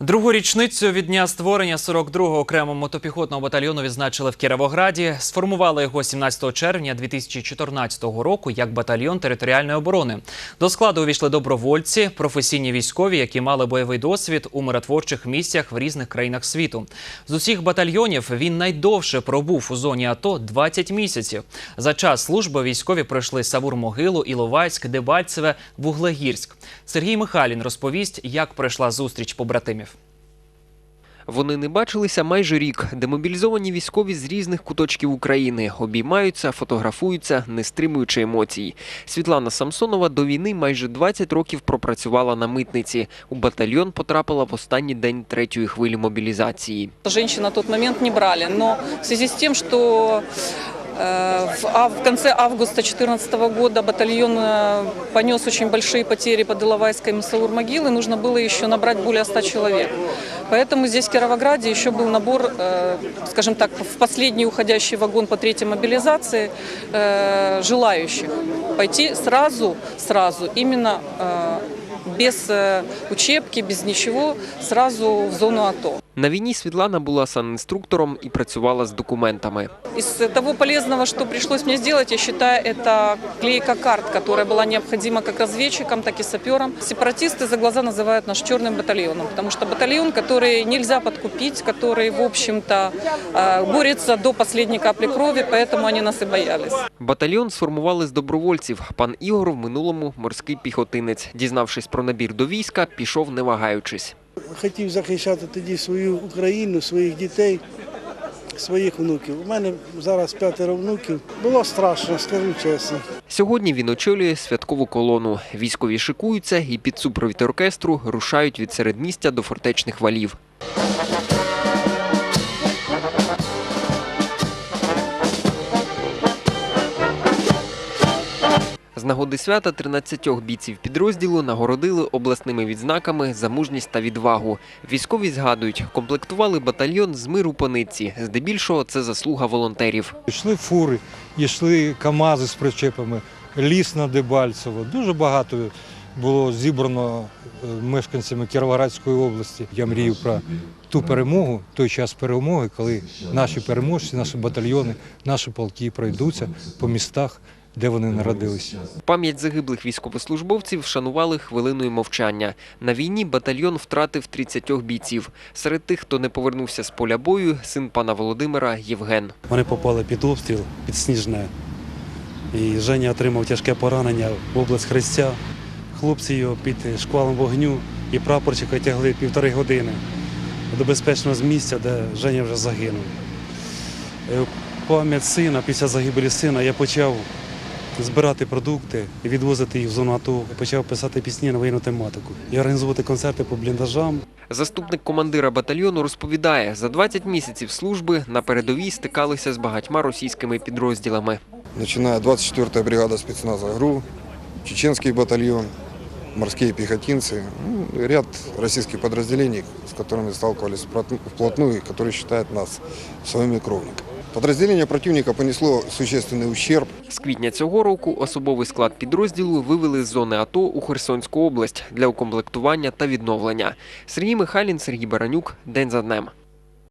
Другу річницю від дня створення 42-го окремого мотопіхотного батальйону відзначили в Кіровограді. Сформували його 17 червня 2014 року як батальйон територіальної оборони. До складу увійшли добровольці, професійні військові, які мали бойовий досвід у миротворчих місіях в різних країнах світу. З усіх батальйонів він найдовше пробув у зоні АТО 20 місяців. За час служби військові пройшли Савур-Могилу, Іловайськ, Дебальцеве, Вуглегірськ. Сергій Михайлін розповість, як пройшла зустріч побратимів. Вони не бачилися майже рік. Демобілізовані військові з різних куточків України обіймаються, фотографуються, не стримуючи емоцій. Світлана Самсонова до війни майже 20 років пропрацювала на митниці. У батальйон потрапила в останній день третьої хвилі мобілізації. Жінку на той момент не брали, але в з тим, э, в, ав- в конце августа 2014 года батальон э, понес очень большие потери под Иловайской и Саур-Могилы, нужно было еще набрать более 100 человек. Поэтому здесь, в Кировограде, еще был набор, э, скажем так, в последний уходящий вагон по третьей мобилизации э, желающих пойти сразу, сразу, именно э, без э, учебки, без ничего, сразу в зону АТО. На війні Світлана була санінструктором і працювала з документами. Из того полезного, что пришлось мне сделать, я считаю, это клейка карт, которая была необходима как разведчикам, так и саперам. Сепаратисты за глаза называют наш черным батальоном, потому что батальон, который нельзя подкупить, который, в общем-то, э, борется до последней капли крови, поэтому они нас и боялись. Батальйон сформували з добровольців. Пан Ігор в минулому морський піхотинець. Дізнавшись про набір до війська, пішов не вагаючись. хотів захищати тоді свою Україну, своїх дітей, своїх внуків. У мене зараз п'ятеро внуків. Було страшно, скажу чесно. Сьогодні він очолює святкову колону. Військові шикуються і під супровід оркестру рушають від середмістя до фортечних валів. З нагоди свята 13 бійців підрозділу нагородили обласними відзнаками за мужність та відвагу. Військові згадують, комплектували батальйон з миру по нитці. Здебільшого це заслуга волонтерів. Йшли фури, йшли КАМАЗи з причепами, ліс на Дебальцево. Дуже багато було зібрано е, мешканцями Кіровоградської області. Я мрію про ту перемогу, той час перемоги, коли наші переможці, наші батальйони, наші полки пройдуться по містах, де вони народилися. Пам'ять загиблих військовослужбовців вшанували хвилиною мовчання. На війні батальйон втратив 30 бійців. Серед тих, хто не повернувся з поля бою, син пана Володимира Євген. Вони попали під обстріл, під Сніжне. І Женя отримав тяжке поранення в область Хрестя. Хлопці його під шквалом вогню і прапорщика тягли півтори години до безпечного місця, де Женя вже загинув. Е, Пам'ять сина, після загибелі сина я почав збирати продукти і відвозити їх в зону АТО. Почав писати пісні на воєнну тематику і організовувати концерти по бліндажам. Заступник командира батальйону розповідає, за 20 місяців служби на передовій стикалися з багатьма російськими підрозділами. начиная 24-я бригада спецназа ГРУ, Чеченский батальон, морские пехотинцы, ну, ряд российских подразделений, с которыми сталкивались вплотну- вплотную, и которые считают нас своими кровниками. Подразделение противника понесло существенный ущерб. З квітня цього року особовий склад підрозділу вивели з зони АТО у Херсонську область для укомплектування та відновлення. Сергій Михайлін, Сергій Баранюк. День за днем.